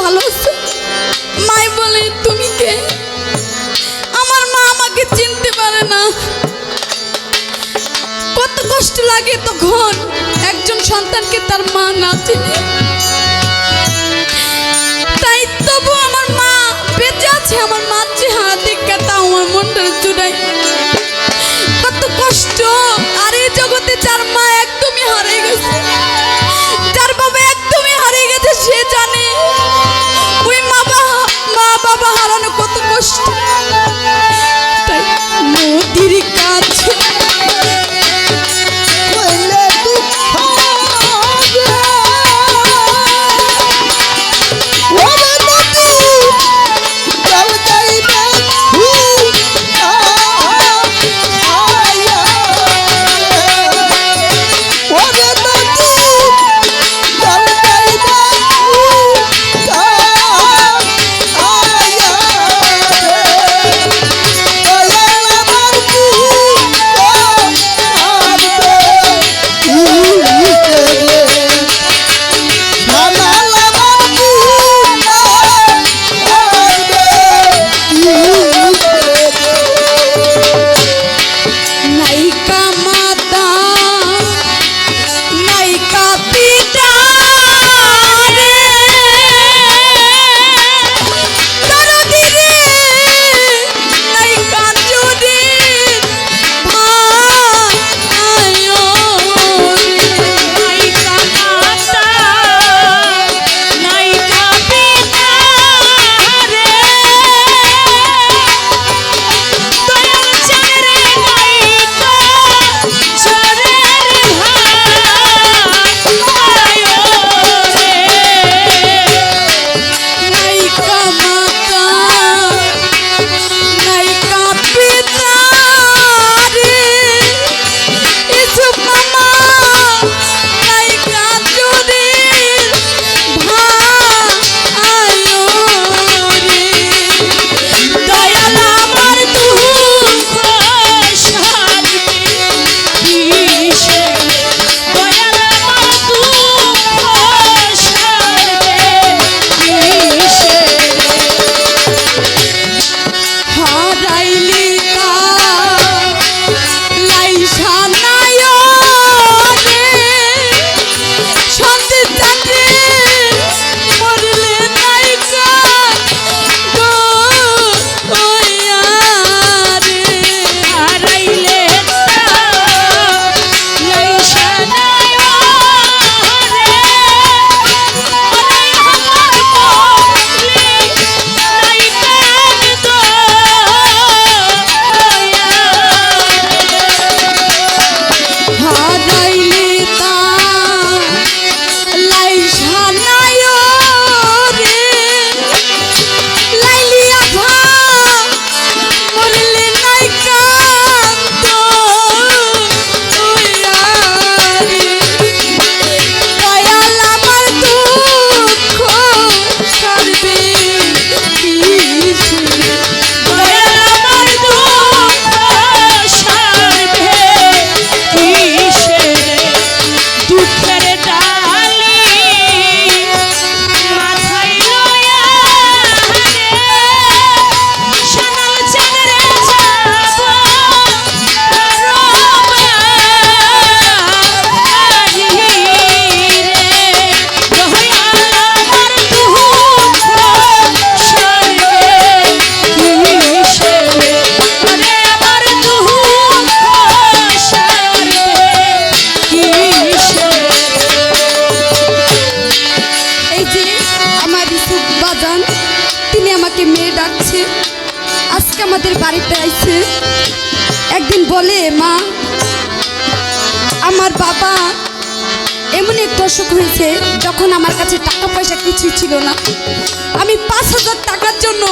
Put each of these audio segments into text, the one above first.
ভালো আছে? মাই বলে তুমি কে? আমার মা আমাকে চিনতে পারে না। কত কষ্ট লাগে তখন একজন সন্তানকে তার মা না চিনে। তাই তবু আমার মা বেঁচে আছে, আমার মার চেহারা দেখে তাও আমার মনটা জুড়াই কত কষ্ট, আর এই জগতে যার মা আজকে আমাদের বাড়িতে আইছে। একদিন বলে, মা, আমার বাবা এমন একটা অসুখ হয়েছে, যখন আমার কাছে টাকা পয়সা কিছুই ছিল না। আমি পাঁচ হাজার টাকার জন্য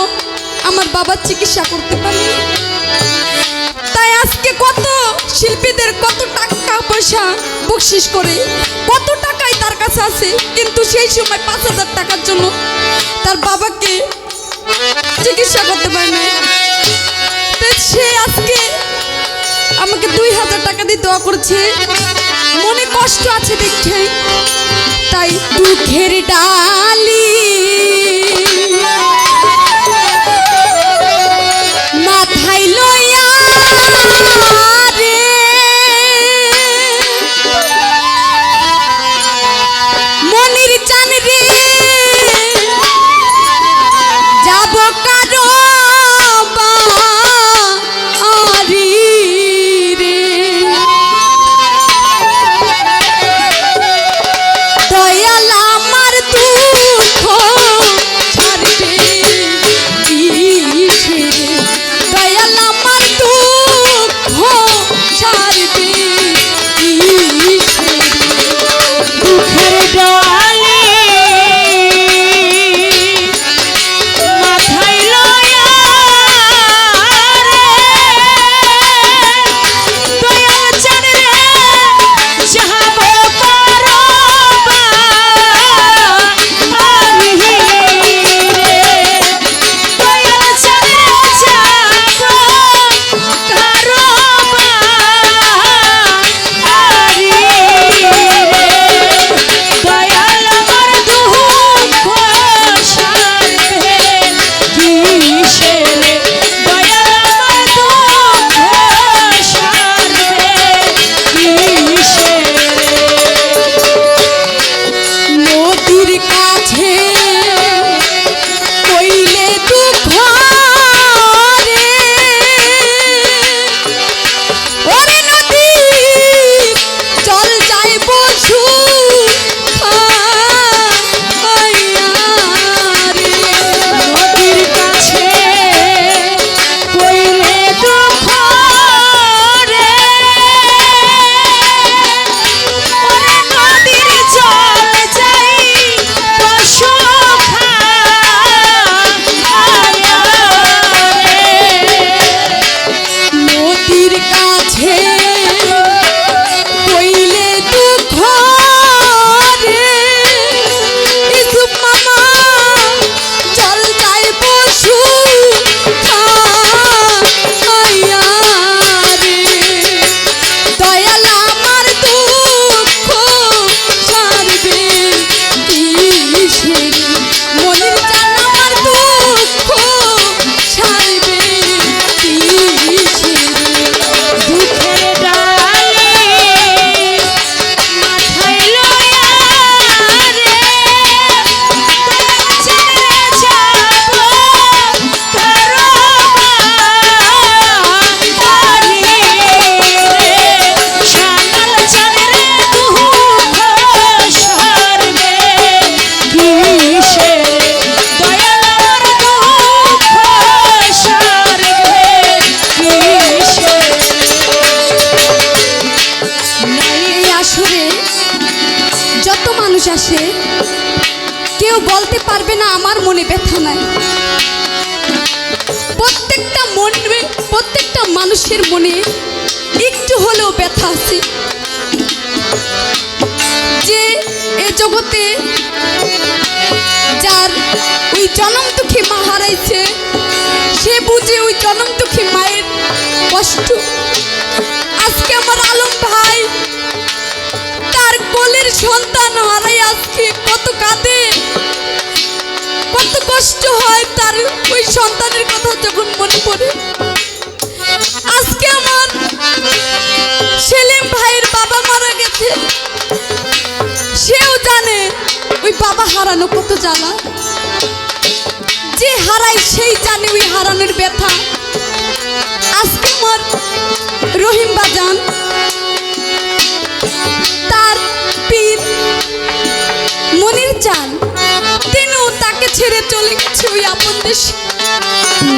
আমার বাবার চিকিৎসা করতে পারি তাই আজকে কত শিল্পীদের কত টাকা পয়সা বকশিস করে, কত টাকাই তার কাছে আছে, কিন্তু সেই সময় পাঁচ হাজার টাকার জন্য তার বাবাকে চিকিৎসা করতে পারে না সে আজকে আমাকে দুই হাজার টাকা দিয়ে দোয়া করছে। মনে কষ্ট আছে দেখে। তাই দুঃখের ডালি আসে কেউ বলতে পারবে না আমার মনে ব্যথা নাই। প্রত্যেকটা মনে, প্রত্যেকটা মানুষের মনে একটু হলেও ব্যথা আছে। যে এ জগতে যার ওই জনম দুঃখী মা হারাইছে বাবা হারানো কত জ্বালা? যে হারায় সেই জানে ওই হারানোর ব্যথা। আজকে আমার রহিম বাজান, তার পীর মনির চান, তিনিও তাকে ছেড়ে চলে গেছে ওই আপন দেশে।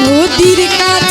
নদীর কার